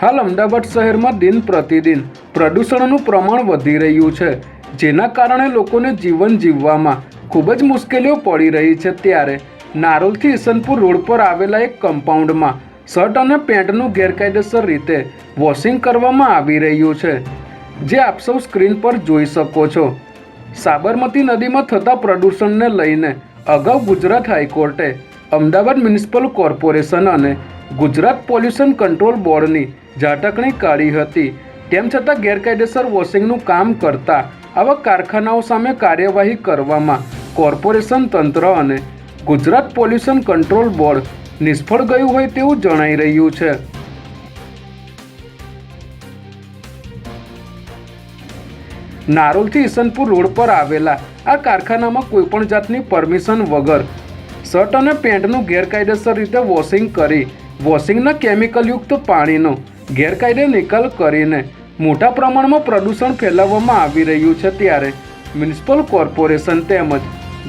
હાલ અમદાવાદ શહેરમાં દિન પ્રતિદિન પ્રદૂષણનું પ્રમાણ વધી રહ્યું છે. જેના કારણે લોકોને જીવન જીવવામાં ખૂબ જ મુશ્કેલીઓ પડી રહી છે ત્યારે નારોલથી ઈસનપુર રોડ પર આવેલા એક કમ્પાઉન્ડમાં શર્ટ અને પેન્ટનું ગેરકાયદેસર રીતે વોશિંગ કરવામાં આવી રહ્યું છે. જે આપ સૌ સ્ક્રીન પર જોઈ શકો છો. સાબરમતી નદીમાં થતા પ્રદૂષણને લઈને અગાઉ ગુજરાત હાઈકોર્ટે અમદાવાદ મ્યુનિસિપલ કોર્પોરેશન અને ગુજરાત પોલ્યુશન કંટ્રોલ બોર્ડની ઝાટકણી કાઢી હતી. તેમ છતાં ગેરકાયદેસર વોશિંગનું કામ કરતા આવા કારખાનાઓ સામે કાર્યવાહી કરવામાં કોર્પોરેશન તંત્ર અને ગુજરાત પોલ્યુશન કંટ્રોલ બોર્ડ નિષ્ફળ ગયું હોય તેવું જણાઈ રહ્યું છે. નારોલથી ઈસનપુર રોડ પર આવેલા આ કારખાનામાં કોઈપણ જાતની પરમિશન વગર શર્ટ અને પેન્ટનું ગેરકાયદેસર રીતે વોશિંગ કરી વોશિંગના કેમિકલયુક્ત પાણીનો ગેરકાયદે નિકાલ કરીને મોટા પ્રમાણમાં પ્રદૂષણ ફેલાવવામાં આવી રહ્યું છે ત્યારે મ્યુનિસિપલ કોર્પોરેશન તેમજ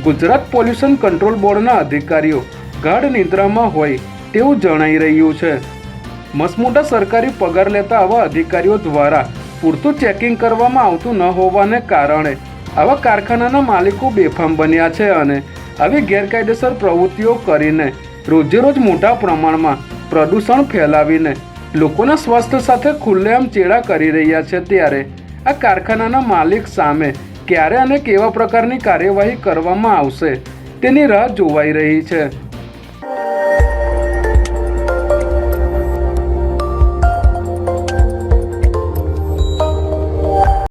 ગુજરાત પોલ્યુશન કંટ્રોલ બોર્ડના અધિકારીઓ ગાઢ નિદ્રામાં હોય તેવું જણાઈ રહ્યું છે. મસમોટા સરકારી પગાર લેતા આવા અધિકારીઓ દ્વારા પૂરતું ચેકિંગ કરવામાં આવતું ન હોવાને કારણે આવા કારખાનાના માલિકો બેફામ બન્યા છે અને આવી ગેરકાયદેસર પ્રવૃત્તિઓ કરીને રોજેરોજ મોટા પ્રમાણમાં પ્રદૂષણ ફેલાવીને લોકોના સ્વાસ્થ્ય સાથે ખુલ્લેઆમ ચેડા કરી રહ્યા છે ત્યારે આ કારખાનાના માલિક સામે ક્યારે અને કેવા પ્રકારની કાર્યવાહી કરવામાં આવશે તેની રાહ જોવાઈ રહી છે.